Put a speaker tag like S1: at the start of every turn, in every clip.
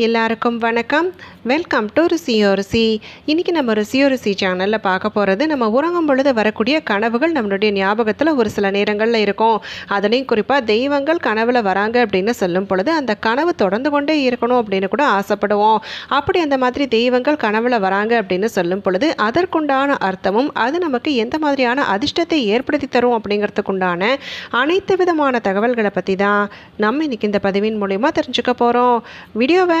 S1: எல்லாருக்கும் வணக்கம். Welcome to ருசியோ ருசி. இன்றைக்கி நம்ம ருசியோ ருசி சேனலில் பார்க்க போகிறது நம்ம உறங்கும் பொழுது வரக்கூடிய கனவுகள் நம்மளுடைய ஞாபகத்தில் ஒரு சில நேரங்களில் இருக்கும். அதுலேயும் குறிப்பாக தெய்வங்கள் கனவில் வராங்க அப்படின்னு சொல்லும் பொழுது அந்த கனவு தொடர்ந்து கொண்டே இருக்கணும் அப்படின்னு கூட ஆசைப்படுவோம். அப்படி அந்த மாதிரி தெய்வங்கள் கனவில் வராங்க அப்படின்னு சொல்லும் பொழுது அதற்குண்டான அர்த்தமும் அது நமக்கு எந்த மாதிரியான அதிர்ஷ்டத்தை ஏற்படுத்தி தரும் அப்படிங்கிறதுக்குண்டான அனைத்து விதமான தகவல்களை பற்றி தான் நம்ம இன்றைக்கி இந்த பதிவின் மூலயமா தெரிஞ்சுக்க போகிறோம் வீடியோவை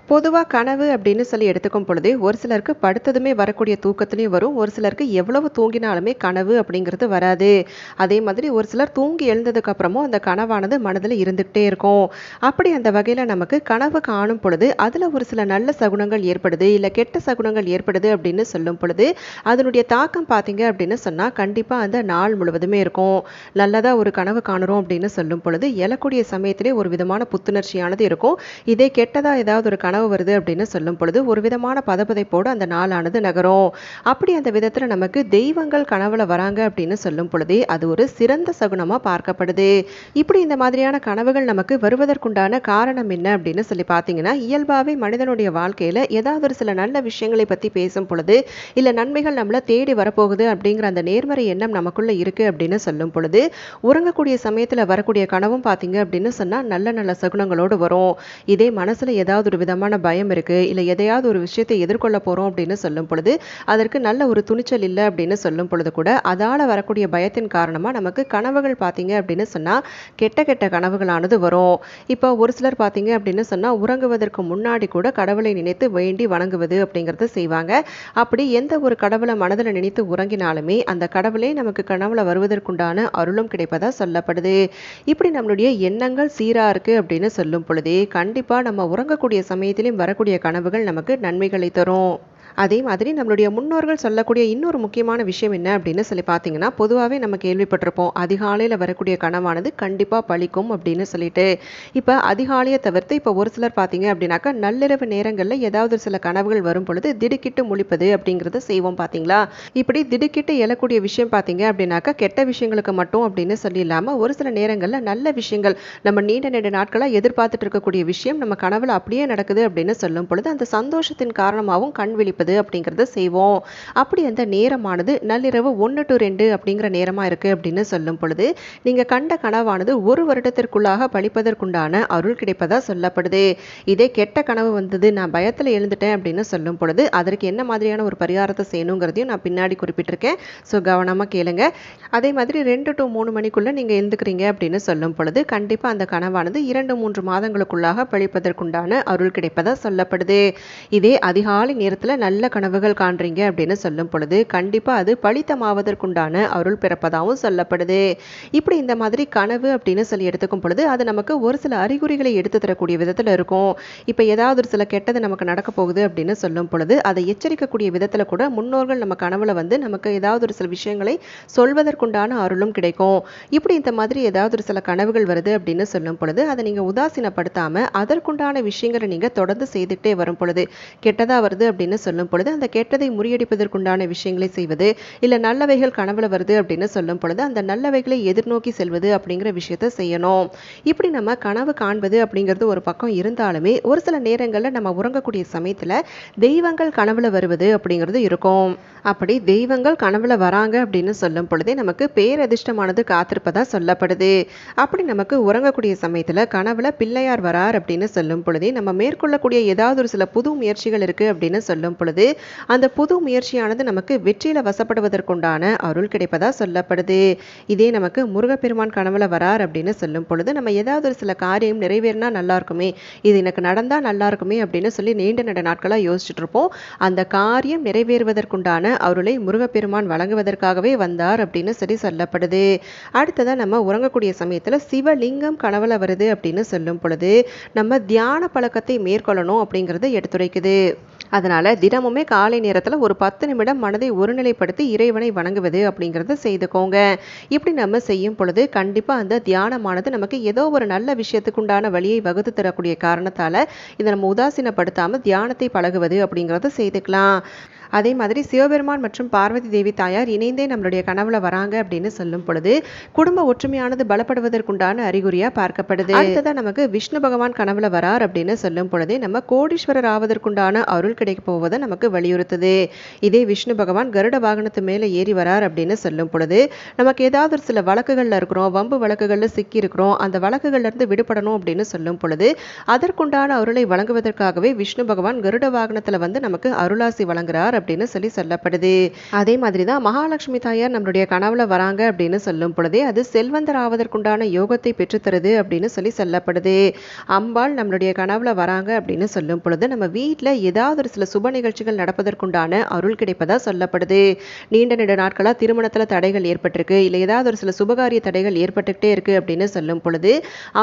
S1: பொதுவாக கனவு அப்படின்னு சொல்லி எடுத்துக்கும் பொழுது ஒரு சிலருக்கு படுத்ததுமே வரக்கூடிய தூக்கத்துலேயும் வரும். ஒரு சிலருக்கு எவ்வளவு தூங்கினாலுமே கனவு அப்படிங்கிறது வராது. அதே மாதிரி ஒரு சிலர் தூங்கி எழுந்ததுக்கப்புறமும் அந்த கனவானது மனதில் இருந்துக்கிட்டே இருக்கும். அப்படி அந்த வகையில் நமக்கு கனவு காணும் பொழுது அதில் ஒரு சில நல்ல சகுனங்கள் ஏற்படுது இல்லை கெட்ட சகுனங்கள் ஏற்படுது அப்படின்னு சொல்லும் பொழுது அதனுடைய தாக்கம் பார்த்தீங்க அப்படின்னு சொன்னால் கண்டிப்பாக அந்த நாள் முழுவதுமே இருக்கும். நல்லதாக ஒரு கனவு காணுறோம் அப்படின்னு சொல்லும் பொழுது எழக்கூடிய சமயத்திலே ஒரு விதமான புத்துணர்ச்சியானது இருக்கும். இதே கெட்டதாக ஏதாவது ஒரு கனவு வருது அப்படின்னு சொல்லும் பொழுது ஒரு விதமான பதப்பதைப்போடு அந்த நாளானது நகரும். அப்படி அந்த விதத்தில் நமக்கு தெய்வங்கள் கனவுல வராங்க அப்படின்னு சொல்லும் பொழுதே அது ஒரு சிறந்த சகுனமாக பார்க்கப்படுது. இப்படி இந்த மாதிரியான கனவுகள் நமக்கு வருவதற்குண்டான காரணம் என்ன அப்படின்னு சொல்லி பார்த்தீங்கன்னா இயல்பாகவே மனிதனுடைய வாழ்க்கையில் ஏதாவது ஒரு சில நல்ல விஷயங்களை பற்றி பேசும் பொழுது இல்லை நன்மைகள் நம்மளை தேடி வரப்போகுது அப்படிங்கிற அந்த நேர்மறை எண்ணம் நமக்குள்ள இருக்கு அப்படின்னு சொல்லும் பொழுது உறங்கக்கூடிய சமயத்தில் வரக்கூடிய கனவும் பார்த்தீங்க அப்படின்னு சொன்னால் நல்ல நல்ல சகுனங்களோடு வரும். இதே மனசில் ஏதாவது ஒரு விதமான பயம் இருக்குது இல்லை எதையாவது ஒரு விஷயத்தை எதிர்கொள்ள போகிறோம் அப்படின்னு சொல்லும் பொழுது அதற்கு நல்ல ஒரு துணிச்சல் இல்லை அப்படின்னு சொல்லும் பொழுது கூட அதால் வரக்கூடிய பயத்தின் காரணமாக நமக்கு கனவுகள் பார்த்தீங்க அப்படின்னு சொன்னால் கெட்ட கெட்ட கனவுகளானது வரும். இப்போ ஒரு சிலர் பார்த்தீங்க அப்படின்னு சொன்னால் உறங்குவதற்கு முன்னாடி கூட கடவுளை நினைத்து வேண்டி வணங்குவது அப்படிங்கிறத செய்வாங்க. அப்படி எந்த ஒரு கடவுளை மனதில் நினைத்து உறங்கினாலுமே அந்த கடவுளே நமக்கு கனவுல வருவதற்குண்டான அருளும் கிடைப்பதாக சொல்லப்படுது. இப்படி நம்மளுடைய எண்ணங்கள் சீராக இருக்குது அப்படின்னு சொல்லும் பொழுதே கண்டிப்பாக நம்ம உறங்கக்கூடிய சமயத்திலையும் வரக்கூடிய கனவுகள் நமக்கு நன்மைகளை தரும். அதே மாதிரி நம்மளுடைய முன்னோர்கள் சொல்லக்கூடிய இன்னொரு முக்கியமான விஷயம் என்ன அப்படின்னு சொல்லி பார்த்தீங்கன்னா பொதுவாகவே நம்ம கேள்விப்பட்டிருப்போம் அதிகாலையில் வரக்கூடிய கனவானது கண்டிப்பாக பழிக்கும் அப்படின்னு சொல்லிட்டு. இப்போ அதிகாலையை தவிர்த்து இப்போ ஒரு சிலர் பார்த்தீங்க அப்படின்னாக்கா நள்ளிரவு நேரங்களில் ஏதாவது ஒரு சில கனவுகள் வரும் பொழுது திடுக்கிட்டு முழிப்பது அப்படிங்கிறத செய்வோம் பார்த்தீங்களா? இப்படி திடுக்கிட்டு எழக்கூடிய விஷயம் பார்த்தீங்க அப்படின்னாக்கா கெட்ட விஷயங்களுக்கு மட்டும் அப்படின்னு சொல்லி இல்லாமல் ஒரு சில நேரங்களில் நல்ல விஷயங்கள் நம்ம நீண்ட நீண்ட நாட்களாக எதிர்பார்த்துட்டு இருக்கக்கூடிய விஷயம் நம்ம கனவுல அப்படியே நடக்குது அப்படின்னு சொல்லும் பொழுது அந்த சந்தோஷத்தின் காரணமாகவும் கண் விழிப்பு விழிப்பது அப்படிங்கிறத செய்வோம். அப்படி அந்த நேரமானது நள்ளிரவு ஒன்று டு ரெண்டு அப்படிங்கிற நேரமாக இருக்குது அப்படின்னு சொல்லும் பொழுது நீங்கள் கண்ட கனவானது ஒரு வருடத்திற்குள்ளாக பழிப்பதற்குண்டான அருள் கிடைப்பதா சொல்லப்படுது. இதே கெட்ட கனவு வந்தது நான் பயத்தில் எழுந்துட்டேன் அப்படின்னு சொல்லும் பொழுது அதற்கு என்ன மாதிரியான ஒரு பரிகாரத்தை செய்யணுங்கிறதையும் நான் பின்னாடி குறிப்பிட்டிருக்கேன். ஸோ கவனமாக கேளுங்க. அதே மாதிரி ரெண்டு டு மூணு மணிக்குள்ளே நீங்கள் எழுந்துக்கிறீங்க அப்படின்னு சொல்லும் பொழுது கண்டிப்பாக அந்த கனவானது இரண்டு மூன்று மாதங்களுக்குள்ளாக பழிப்பதற்குண்டான அருள் கிடைப்பதா சொல்லப்படுது. இதே அதிகாலை நேரத்தில் நல்ல நல்ல கனவுகள் காண்றீங்க அப்படின்னு சொல்லும் பொழுது கண்டிப்பாக அது பலித்தமாவதற்குண்டான அருள் பிறப்பதாகவும் சொல்லப்படுது. இப்படி இந்த மாதிரி கனவு அப்படின்னு சொல்லி எடுத்துக்கும் பொழுது அது நமக்கு ஒரு சில அறிகுறிகளை எடுத்து தரக்கூடிய விதத்தில் இருக்கும். இப்போ ஏதாவது ஒரு சில கெட்டது நமக்கு நடக்க போகுது அப்படின்னு சொல்லும் பொழுது அதை எச்சரிக்கக்கூடிய விதத்தில் கூட முன்னோர்கள் நம்ம கனவுல வந்து நமக்கு ஏதாவது ஒரு சில விஷயங்களை சொல்வதற்குண்டான அருளும் கிடைக்கும். இப்படி இந்த மாதிரி ஏதாவது ஒரு சில கனவுகள் வருது அப்படின்னு சொல்லும் பொழுது அதை நீங்கள் உதாசீனப்படுத்தாமல் அதற்குண்டான விஷயங்களை நீங்கள் தொடர்ந்து செய்துக்கிட்டே வரும் பொழுது கெட்டதாக வருது அப்படின்னு சொல்லும் சொல்லும் பொழுது அந்த கெட்டதை முறியடிப்பதற்குண்டான விஷயங்களை செய்வது இல்லை நல்லவைகள் கனவுல வருது அப்படின்னு சொல்லும் பொழுது அந்த நல்லவைகளை எதிர்நோக்கி செல்வது அப்படிங்கிற விஷயத்த செய்யணும். இப்படி நம்ம கனவு காண்பது அப்படிங்கிறது ஒரு பக்கம் இருந்தாலுமே ஒரு சில நேரங்களில் நம்ம உறங்கக்கூடிய சமயத்தில் தெய்வங்கள் கனவுல வருவது அப்படிங்கிறது இருக்கும். அப்படி தெய்வங்கள் கனவுல வராங்க அப்படின்னு சொல்லும் பொழுதே நமக்கு பேரதிர்ஷ்டமானது காத்திருப்பதா சொல்லப்படுது. அப்படி நமக்கு உறங்கக்கூடிய சமயத்தில் கனவுல பிள்ளையார் வரார் அப்படின்னு சொல்லும் பொழுதே நம்ம மேற்கொள்ளக்கூடிய ஏதாவது ஒரு சில புது முயற்சிகள் இருக்கு அப்படின்னு சொல்லும் பொழுது அந்த புது முயற்சியானது நமக்கு வெற்றியில வசப்படுவதற்குண்டான அருள் கிடைப்பதா சொல்லப்படுது. இதே நமக்கு முருகப்பெருமான் கனவுல வரார் அப்படின்னு சொல்லும் பொழுது நம்ம ஏதாவது ஒரு சில காரியம் நிறைவேறினா நல்லா இருக்குமே இது எனக்கு நடந்தா நல்லா இருக்குமே அப்படின்னு சொல்லி நீண்ட நட நாட்களாக யோசிச்சுட்டு இருப்போம். அந்த காரியம் நிறைவேறுவதற்குண்டான அருளை முருகப்பெருமான் வழங்குவதற்காகவே வந்தார் அப்படின்னு சொல்லி சொல்லப்படுது. அடுத்ததாக நம்ம உறங்கக்கூடிய சமயத்தில் சிவலிங்கம் கனவுல வருது அப்படின்னு சொல்லும் பொழுது நம்ம தியான பழக்கத்தை மேற்கொள்ளணும் அப்படிங்கிறத எடுத்துரைக்குது. அதனால் தினமுமே காலை நேரத்தில் ஒரு பத்து நிமிடம் மனதை ஒருநிலைப்படுத்தி இறைவனை வணங்குவது அப்படிங்கிறத செய்துக்கோங்க. இப்படி நம்ம செய்யும் பொழுது கண்டிப்பாக அந்த தியானமானது நமக்கு ஏதோ ஒரு நல்ல விஷயத்துக்கு உண்டான வழியை வகுத்து தரக்கூடிய காரணத்தால் இதை நம்ம உதாசீனப்படுத்தாமல் தியானத்தை பழகுவது அப்படிங்கிறத செய்துக்கலாம். அதே மாதிரி சிவபெருமான் மற்றும் பார்வதி தேவி தாயார் இணைந்தே நம்மளுடைய கனவுல வராங்க அப்படின்னு சொல்லும் பொழுது குடும்ப ஒற்றுமையானது பலப்படுவதற்குண்டான அறிகுறியா பார்க்கப்படுது. அடுத்ததான் நமக்கு விஷ்ணு பகவான் கனவுல வரார் அப்படின்னு சொல்லும் பொழுதே நம்ம கோடீஸ்வரர் ஆவதற்குண்டான அருள் கிடைக்கப் போவதை நமக்கு வலியுறுத்துது. இதே விஷ்ணு பகவான் கருட வாகனத்து மேலே ஏறி வரார் அப்படின்னு சொல்லும் பொழுது நமக்கு ஏதாவது ஒரு சில வழக்குகளில் இருக்கிறோம் வம்பு வழக்குகளில் சிக்கி இருக்கிறோம் அந்த வழக்குகள்லேருந்து விடுபடணும் அப்படின்னு சொல்லும் பொழுது அதற்குண்டான அருளை வழங்குவதற்காகவே விஷ்ணு பகவான் கருட வாகனத்தில் வந்து நமக்கு அருளாசி வழங்குறார் அப்படின்னு சொல்லி சொல்லப்படுது. அதே மாதிரி தான் மகாலட்சுமி தாயார் நம்மளுடைய கனவுல வராங்க அப்படின்னு சொல்லும் பொழுதே அது செல்வந்தர் ஆவதற்குண்டான யோகத்தை பெற்றுத்தருது அப்படின்னு சொல்லி சொல்லப்படுது. அம்பாள் நம்மளுடைய கனவுல வராங்க அப்படின்னு சொல்லும் பொழுது நம்ம வீட்டில் ஏதாவது ஒரு சில சுப நிகழ்ச்சிகள் நடப்பதற்குண்டான அருள் கிடைப்பதா சொல்லப்படுது. நீண்ட நெடு நாட்களாக திருமணத்தில் தடைகள் ஏற்பட்டிருக்கு. இல்லை ஏதாவது ஒரு சில சுபகாரிய தடைகள் ஏற்பட்டுக்கிட்டே இருக்கு அப்படின்னு சொல்லும் பொழுது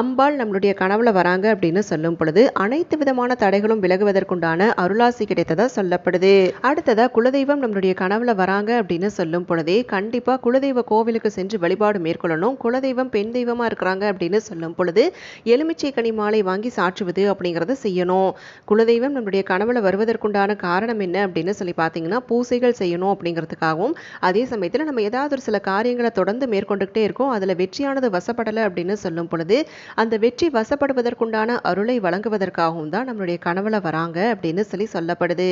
S1: அம்பாள் நம்மளுடைய கனவுல வராங்க அப்படின்னு சொல்லும் பொழுது அனைத்து விதமான தடைகளும் விலகுவதற்குண்டான அருளாசி கிடைத்ததா சொல்லப்படுது. அடுத்ததா குலதெய்வம் நம்மளுடைய கனவுல வராங்க அப்படின்னு சொல்லும் பொழுதே கண்டிப்பா குலதெய்வ கோவிலுக்கு சென்று வழிபாடு மேற்கொள்ளணும். குலதெய்வம் பெண் தெய்வமா இருக்கிறாங்க அப்படின்னு சொல்லும் பொழுது எலுமிச்சை கனி மாலை வாங்கி சாற்றுவது அப்படிங்கிறத செய்யணும். குலதெய்வம் நம்மளுடைய கனவுல வருவதற்கு வருவதற்குண்டான காரணம் என்ன அப்படின்னு சொல்லி பார்த்தீங்கன்னா பூசைகள் செய்யணும் அப்படிங்கிறதுக்காகவும் அதே சமயத்தில் நம்ம ஏதாவது ஒரு சில காரியங்களை தொடர்ந்து மேற்கொண்டுகிட்டே இருக்கோம் அதில் வெற்றியானது வசப்படலை அப்படின்னு சொல்லும் பொழுது அந்த வெற்றி வசப்படுவதற்குண்டான அருளை வழங்குவதற்காகவும் தான் நம்மளுடைய கனவுல வராங்க அப்படின்னு சொல்லி சொல்லப்படுது.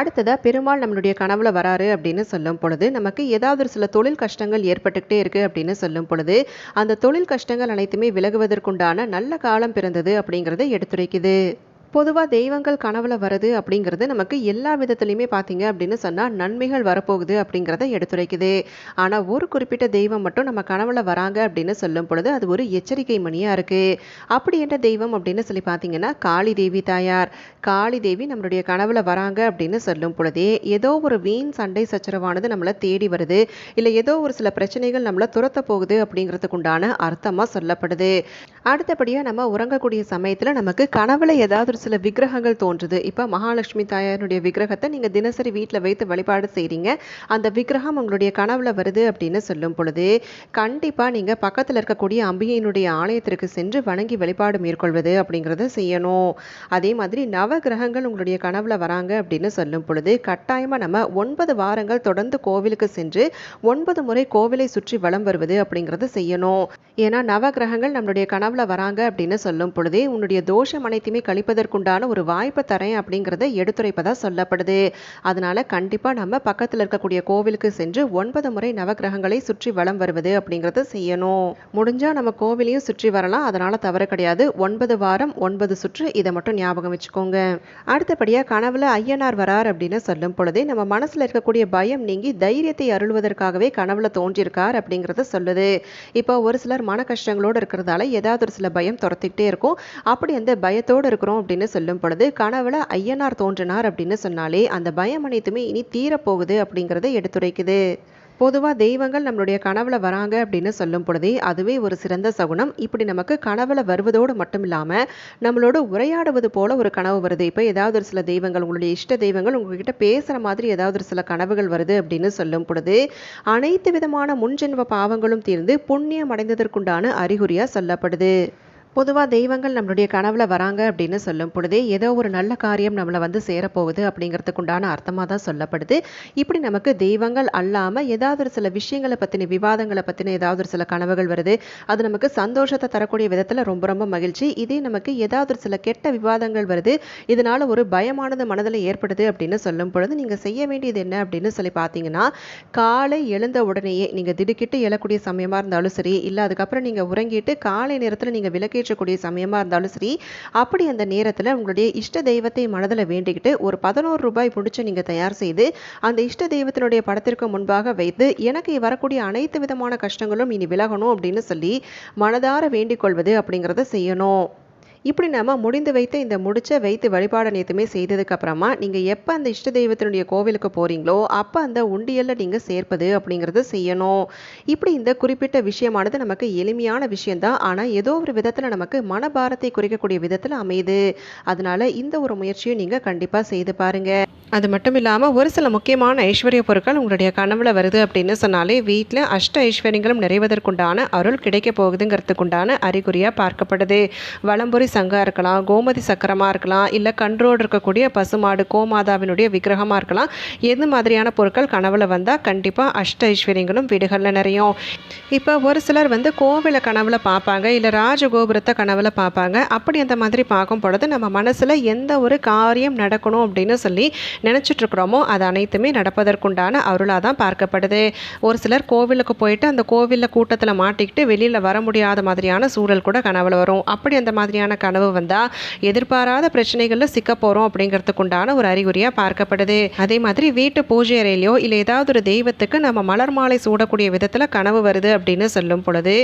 S1: அடுத்ததா பெருமாள் நம்மளுடைய கனவுல வராரு அப்படின்னு சொல்லும் பொழுது நமக்கு ஏதாவது ஒரு சில தொழில் கஷ்டங்கள் ஏற்பட்டுக்கிட்டே இருக்கு அப்படின்னு சொல்லும் பொழுது அந்த தொழில் கஷ்டங்கள் அனைத்துமே விலகுவதற்குண்டான நல்ல காலம் பிறந்தது அப்படிங்கிறத எடுத்துரைக்குது. பொதுவாக தெய்வங்கள் கனவுல வருது அப்படிங்கிறது நமக்கு எல்லா விதத்துலையுமே பார்த்தீங்க அப்படின்னு சொன்னால் நன்மைகள் வரப்போகுது அப்படிங்கிறத எடுத்துரைக்குது. ஆனால் ஒரு குறிப்பிட்ட தெய்வம் மட்டும் நம்ம கனவுல வராங்க அப்படின்னு சொல்லும் பொழுது அது ஒரு எச்சரிக்கை மணியாக இருக்குது அப்படி என்ற தெய்வம் அப்படின்னு சொல்லி பார்த்தீங்கன்னா காளி தேவி தாயார். காளி தேவி நம்மளுடைய கனவுல வராங்க அப்படின்னு சொல்லும் பொழுதே ஏதோ ஒரு வீண் சண்டை சச்சரவானது நம்மளை தேடி வருது. இல்லை ஏதோ ஒரு சில பிரச்சனைகள் நம்மளை துரத்த போகுது அப்படிங்கிறதுக்குண்டான அர்த்தமாக சொல்லப்படுது. அடுத்தபடியாக நம்ம உறங்கக்கூடிய சமயத்தில் நமக்கு கனவுல ஏதாவது ஒரு சில விக்கிரகங்கள் தோன்றுது. இப்போ மகாலட்சுமி தாயாருடைய விக்கிரகத்தை நீங்கள் தினசரி வீட்டில் வைத்து வழிபாடு செய்கிறீங்க அந்த விக்கிரகம் உங்களுடைய கனவுல வருது அப்படின்னு சொல்லும் பொழுது கண்டிப்பாக நீங்கள் பக்கத்தில் இருக்கக்கூடிய அம்பிகையினுடைய ஆலயத்திற்கு சென்று வணங்கி வழிபாடு மேற்கொள்வது அப்படிங்கிறத செய்யணும். அதே மாதிரி நவ கிரகங்கள் உங்களுடைய கனவுல வராங்க அப்படின்னு சொல்லும் பொழுது கட்டாயமாக நம்ம ஒன்பது வாரங்கள் தொடர்ந்து கோவிலுக்கு சென்று ஒன்பது முறை கோவிலை சுற்றி வலம் வருவது அப்படிங்கிறத செய்யணும். ஏன்னா நவ கிரகங்கள் நம்மளுடைய கனவுல வராங்க அப்படின்னு சொல்லும் பொழுதே உன்னுடைய தோஷம் அனைத்துமே உண்டான ஒரு வாய்ப்பை தரேன் அப்படிங்கிறத எடுத்துரைப்பதா சொல்லப்படுது. அதனால கண்டிப்பா நம்ம பக்கத்தில் இருக்கக்கூடிய கோவிலுக்கு சென்று ஒன்பது முறை நவகிரகங்களை சுற்றி வலம் வருவது அப்படிங்கிறத செய்யணும். முடிஞ்சா நம்ம கோவிலையும் சுற்றி வரலாம். அதனால தவறு கிடையாது. ஒன்பது வாரம் ஒன்பது சுற்று இதை மட்டும் ஞாபகம் வச்சுக்கோங்க. அடுத்தபடியா கனவுல ஐயனார் வரார் அப்படின்னு சொல்லும் பொழுதே நம்ம மனசுல இருக்கக்கூடிய பயம் நீங்கி தைரியத்தை அருள்வதற்காகவே கனவுல தோன்றியிருக்கார் அப்படிங்கிறத சொல்லுது. இப்போ ஒரு சிலர் மன கஷ்டங்களோடு இருக்கிறதால ஏதாவது ஒரு சில பயம் துரத்திக்கிட்டே இருக்கும். அப்படி அந்த பயத்தோடு இருக்கிறோம் அப்படின்னு சொல்லும் பொழுது கனவுல ஐயனார் தோன்றினார் அப்படின்னு சொன்னாலே அந்த பயம் அனைத்துமே இனி தீரப்போகுது அப்படிங்கிறத எடுத்துரைக்குது. பொதுவாக தெய்வங்கள் நம்மளுடைய கனவுல வராங்க அப்படின்னு சொல்லும் பொழுதே அதுவே ஒரு சிறந்த சகுனம். இப்படி நமக்கு கனவுல வருவதோடு மட்டும் இல்லாமல் நம்மளோட உரையாடுவது போல ஒரு கனவு வருது. இப்போ ஏதாவது ஒரு சில தெய்வங்கள் உங்களுடைய இஷ்ட தெய்வங்கள் உங்ககிட்ட பேசுகிற மாதிரி ஏதாவது ஒரு சில கனவுகள் வருது அப்படின்னு சொல்லும் பொழுது அனைத்து விதமான முன்ஜென்ம பாவங்களும் தீர்ந்து புண்ணியம் அடைந்ததற்குண்டான அறிகுறியாக சொல்லப்படுது. பொதுவாக தெய்வங்கள் நம்மளுடைய கனவுல வராங்க அப்படின்னு சொல்லும் பொழுதே ஏதோ ஒரு நல்ல காரியம் நம்மளை வந்து சேரப்போகுது அப்படிங்கிறதுக்குண்டான அர்த்தமாக தான் சொல்லப்படுது. இப்படி நமக்கு தெய்வங்கள் அல்லாமல் ஏதாவது ஒரு சில விஷயங்களை பற்றின விவாதங்களை பற்றின ஏதாவது ஒரு சில கனவுகள் வருது. அது நமக்கு சந்தோஷத்தை தரக்கூடிய விதத்தில் ரொம்ப ரொம்ப மகிழ்ச்சி. இதே நமக்கு ஏதாவது ஒரு சில கெட்ட விவாதங்கள் வருது. இதனால் ஒரு பயமானது மனதில் ஏற்படுது அப்படின்னு சொல்லும் பொழுது நீங்கள் செய்ய வேண்டியது என்ன அப்படின்னு சொல்லி பார்த்தீங்கன்னா காலை எழுந்த உடனேயே நீங்கள் திடுக்கிட்டு எழக்கூடிய சமயமாக இருந்தாலும் சரி இல்லை அதுக்கப்புறம் நீங்கள் உறங்கிட்டு காலை நேரத்தில் நீங்கள் விளக்கே நிறைவேற்றக்கூடிய சமயமாக இருந்தாலும் சரி அப்படி அந்த நேரத்தில் உங்களுடைய இஷ்ட தெய்வத்தை மனதில் வேண்டிக்கிட்டு ஒரு பதினோரு ரூபாய் பிடிச்சி நீங்கள் தயார் செய்து அந்த இஷ்ட தெய்வத்தினுடைய படத்திற்கு முன்பாக வைத்து எனக்கு வரக்கூடிய அனைத்து விதமான கஷ்டங்களும் இனி விலகணும் அப்படின்னு சொல்லி மனதார வேண்டிக் கொள்வது அப்படிங்கிறத செய்யணும். இப்படி நம்ம முடிந்து வைத்த இந்த முடிச்ச வைத்து வழிபாடு அனைத்துமே செய்ததுக்கு அப்புறமா நீங்கள் எப்போ அந்த இஷ்ட தெய்வத்தினுடைய கோவிலுக்கு போகிறீங்களோ அப்போ அந்த உண்டியலில் நீங்கள் சேர்ப்பது அப்படிங்கிறத செய்யணும். இப்படி இந்த குறிப்பிட்ட விஷயமானது நமக்கு எளிமையான விஷயம்தான். ஆனால் ஏதோ ஒரு விதத்தில் நமக்கு மனபாரத்தை குறைக்கக்கூடிய விதத்தில் அமையுது. அதனால இந்த ஒரு முயற்சியை நீங்கள் கண்டிப்பாக செய்து பாருங்கள் அது மட்டும் இல்லாமல் ஒரு சில முக்கியமான ஐஸ்வர்ய பொருட்கள் உங்களுடைய கனவுல வருது அப்படின்னு சொன்னாலே வீட்டில் அஷ்ட ஐஸ்வர்யங்களும் நிறைவதற்குண்டான அருள் கிடைக்க போகுதுங்கிறதுக்குண்டான அறிகுறியாக பார்க்கப்படுது. வளம்புரி சங்கம் இருக்கலாம் கோமதி சக்கரமாக இருக்கலாம் இல்லை கன்றோடு இருக்கக்கூடிய பசுமாடு கோமாதாவினுடைய விக்கிரகமாக இருக்கலாம். எது மாதிரியான பொருட்கள் கனவுல வந்தால் கண்டிப்பாக அஷ்ட ஐஸ்வர்யங்களும் வீடுகளில் நிறையும். இப்போ ஒரு சிலர் வந்து கோவிலை கனவுல பார்ப்பாங்க இல்லை ராஜகோபுரத்தை கனவுல பார்ப்பாங்க. அப்படி அந்த மாதிரி பார்க்கும் பொழுது நம்ம மனசில் எந்த ஒரு காரியம் நடக்கணும் அப்படின்னு சொல்லி நினச்சிட்ருக்குறோமோ அது அனைத்துமே நடப்பதற்குண்டான அருளாக தான் பார்க்கப்படுது. ஒரு சிலர் கோவிலுக்கு போயிட்டு அந்த கோவிலில் கூட்டத்தில் மாட்டிக்கிட்டு வெளியில் வர முடியாத மாதிரியான சூழல் கூட கனவில் வரும். அப்படி அந்த மாதிரியான கனவு வந்தால் எதிர்பாராத பிரச்சனைகளில் சிக்க போகிறோம் அப்படிங்கிறதுக்குண்டான ஒரு அறிகுறியாக பார்க்கப்படுது. அதே மாதிரி வீட்டு பூஜை அறையிலையோ இல்லை ஏதாவது ஒரு தெய்வத்துக்கு நம்ம மலர் மாலை சூடக்கூடிய விதத்தில் கனவு வருது அப்படின்னு சொல்லும் பொழுது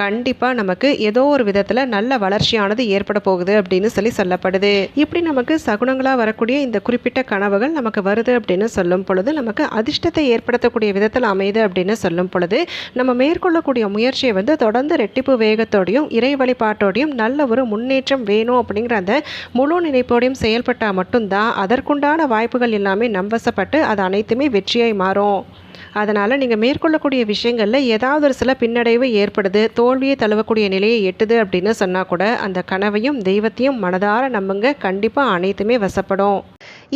S1: கண்டிப்பாக நமக்கு ஏதோ ஒரு விதத்தில் நல்ல வளர்ச்சியானது ஏற்பட போகுது அப்படின்னு சொல்லி சொல்லப்படுது. இப்படி நமக்கு சகுனங்களாக வரக்கூடிய இந்த குறிப்பிட்ட கனவுகள் நமக்கு வருது அப்படின்னு சொல்லும் பொழுது நமக்கு அதிர்ஷ்டத்தை ஏற்படுத்தக்கூடிய விதத்தில் அமையுது அப்படின்னு சொல்லும் பொழுது நம்ம மேற்கொள்ளக்கூடிய முயற்சியை வந்து தொடர்ந்து ரெட்டிப்பு வேகத்தோடையும் இறை வழிபாட்டோடையும் நல்ல ஒரு முன்னேற்றம் வேணும் அப்படிங்கிற அந்த முழு நினைப்போடையும் செயல்பட்டால் மட்டும்தான் அதற்குண்டான வாய்ப்புகள் எல்லாமே நம்பசப்பட்டு அது அனைத்துமே வெற்றியாய் மாறும். அதனால் நீங்கள் மேற்கொள்ளக்கூடிய விஷயங்களில் ஏதாவது ஒரு சில பின்னடைவு ஏற்படுது தோல்வியை தழுவக்கூடிய நிலையை எட்டுது அப்படின்னு சொன்னால் கூட அந்த கனவையும் தெய்வத்தையும் மனதார நம்புங்க. கண்டிப்பாக அனைத்துமே வசப்படும்.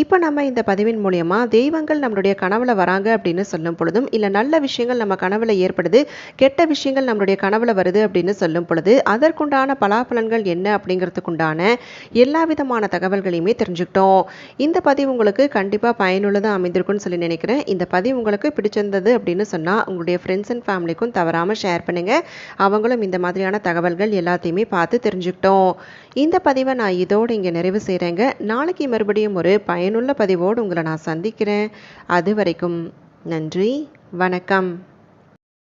S1: இப்போ நம்ம இந்த பதிவின் மூலயமா தெய்வங்கள் நம்மளுடைய கனவுல வராங்க அப்படின்னு சொல்லும் பொழுதும் இல்லை நல்ல விஷயங்கள் நம்ம கனவுல ஏற்படுது கெட்ட விஷயங்கள் நம்மளுடைய கனவுல வருது அப்படின்னு சொல்லும் பொழுது அதற்குண்டான பலாபலன்கள் என்ன அப்படிங்கிறதுக்குண்டான எல்லா விதமான தகவல்களையுமே தெரிஞ்சுக்கிட்டோம். இந்த பதிவு உங்களுக்கு கண்டிப்பாக பயனுள்ளதாக அமைந்திருக்கும்னு சொல்லி நினைக்கிறேன். இந்த பதிவு உங்களுக்கு பிடிச்சிருந்தது அப்படின்னு சொன்னால் உங்களுடைய ஃப்ரெண்ட்ஸ் அண்ட் ஃபேமிலிக்கும் தவறாமல் ஷேர் பண்ணுங்கள் அவங்களும் இந்த மாதிரியான தகவல்கள் எல்லாத்தையுமே பார்த்து தெரிஞ்சுக்கிட்டோம். இந்த பதிவை நான் இதோடு இங்கே நிறைவு செய்கிறேங்க நாளைக்கு மறுபடியும் ஒரு பயன் பயனுள்ள பதிவோடு உங்களை நான் சந்திக்கிறேன். அது வரைக்கும் நன்றி வணக்கம்.